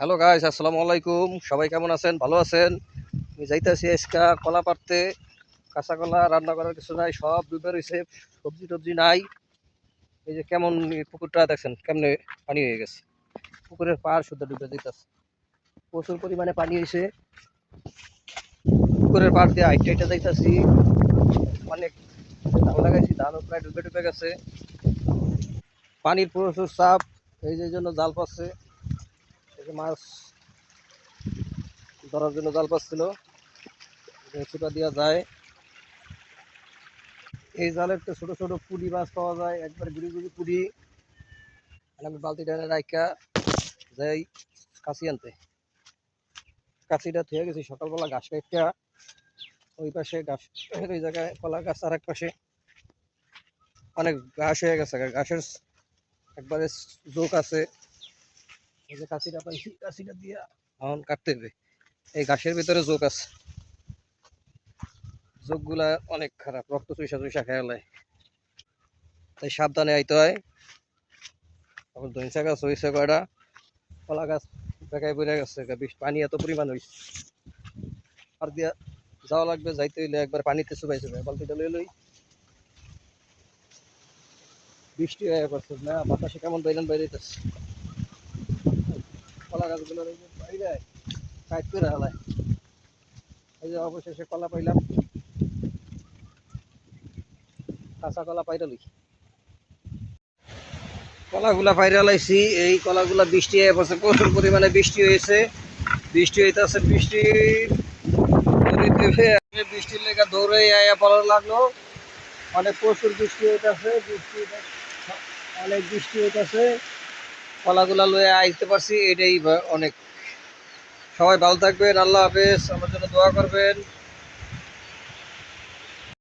Hello guys আসসালামু আলাইকুম। সবাই কেমন আছেন? ভালো আছেন? আমি যাইতেছি আজকা কলা পারতে কাঁচা কলা রান্না করার কিছু নাই, সব ডুবে রয়েছে সবজি টবজি নাই। এই যে কেমন পুকুরটা দেখছেন, কেমনে পানি হয়ে গেছে। পুকুরের পাড় শুদ্ধ ডুবে যেতেছে প্রচুর পরিমাণে পানি হয়েছে পুকুরের পাড় দিয়ে আইটা আইটা যাইতেছি। অনেক ধান লাগাইছি, ধানও প্রায় ডুবে ডুবে গেছে। পানির প্রচুর চাপ, এই যে জন্য জাল পাচ্ছে মাছ ধরার জন্য জাল পাচ্ছিল ছোটা দেওয়া যায়। এই জালের তো ছোট ছোট পুলি মাছ পাওয়া যায়, একবার গুড়ি গুড়ি পুলি। আমি বালতি ডানে রাইকা যাই কাশি আনতে। কাশিটা থুয়ে গেছি, সকালবেলা ঘাস কাটটা ওই পাশে ঘাস, ওই জায়গায় কলা গাছ আর এক পাশে। অনেক ঘাস হয়ে গেছে, ঘাসের একবারে জোক আছে। এখন কাটতে হবে। এই ভিতরে জোক আছে। অনেক খারাপ, রক্ত চুইসা চুইসা তাই সাবধানে আইতে হয়। গাছ হয়েছে কয়টা? কলা গাছ বেকায় পড়ে গেছে পানি এত পরিমাণ হয়েছে আর দিয়া যাওয়া লাগবে, যাইতে হইলে একবার পানিতে চুবাই চুবাই, বালতিটা লই লই। বৃষ্টি হয়ে পড়ছে না, বাতাসে কেমন বাইরেন বাইরে কলা গাছগুলো বাইরে সাইড এই অবশেষে কলা পাইলাম। কাঁচা কলা পাইরা লই কলাগুলা পাইরা লাইছি এই কলাগুলা বৃষ্টি পড়ছে, প্রচুর পরিমাণে বৃষ্টি হয়েছে বৃষ্টি হইতেছে, বৃষ্টি বৃষ্টির লেগে দৌড়ে আয়া পড়া লাগল। অনেক প্রচুর বৃষ্টি হইতেছে, বৃষ্টি অনেক বৃষ্টি হইতেছে। কলাগুলা লয়ে আইতে পারছি, এটাই অনেক। সবাই ভালো থাকবেন, আল্লাহ হাফেজ। আমার জন্য দোয়া করবেন।